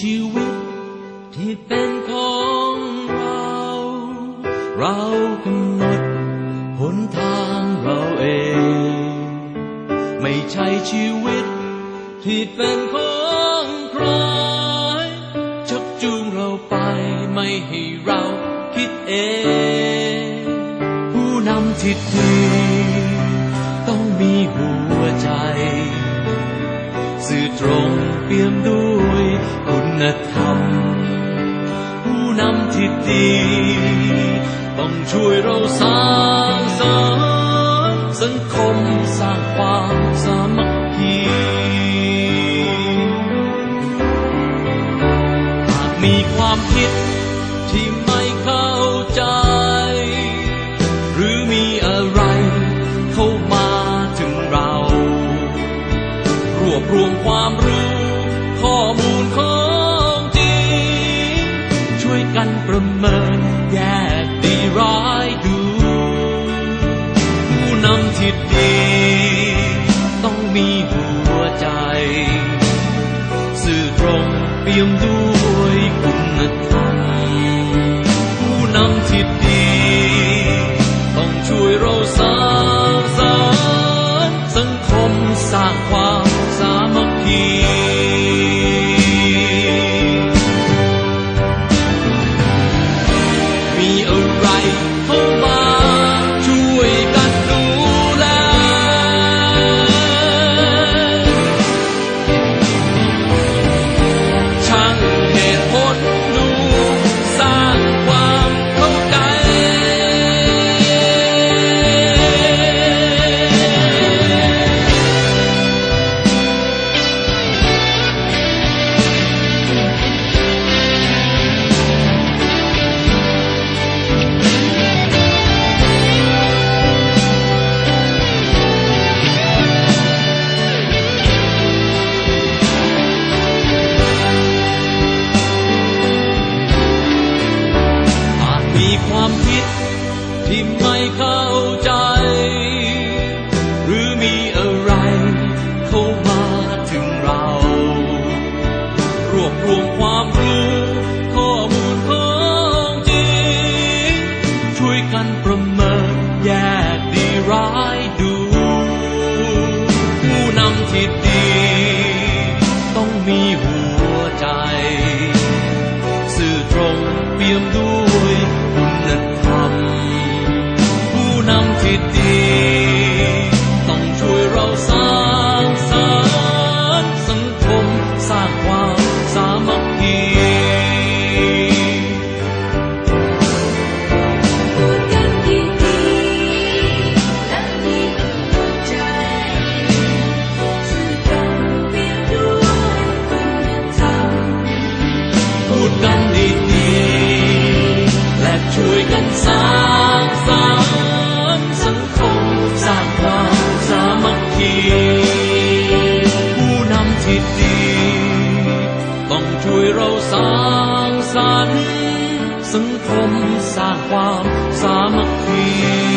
ชีวิตที่เป็นของเรา เรากำหนดหนทางเราเอง ไม่ใช่ชีวิตที่เป็นของใครชักจูงเราไปไม่ให้เราคิดเอง ผู้นำที่ดีต้องมีหัวใจ สื่อตรงเปี่ยมด้วย คุณธรรม ผู้นำที่ดี ต้องช่วยเราสร้างสรรค์สังคมสร้างความสามัคคีหากมีความคิดที่ไม่เข้าใจ หรือมีอะไรเข้ามาถึงเรา รวบรวมความรู้ข้อมูลข้อ ประเมินแยกดีร้ายดู ผู้นำที่ดี ต้องมีหัวใจ สื่อตรงเปี่ยมด้วยคุณธรรมผู้นำที่ดี ต้องช่วยเราสร้างสรรค์สังคมสร้างความ มีอ คิดที่ไม่เข้าใจ หรือมีอะไรเข้ามาถึงเรา รวบรวมความรู้ข้อมูลของจริง ช่วยกันประเมินแย วยเราสร้างสรรค์สังคมสร้างความสามัคคี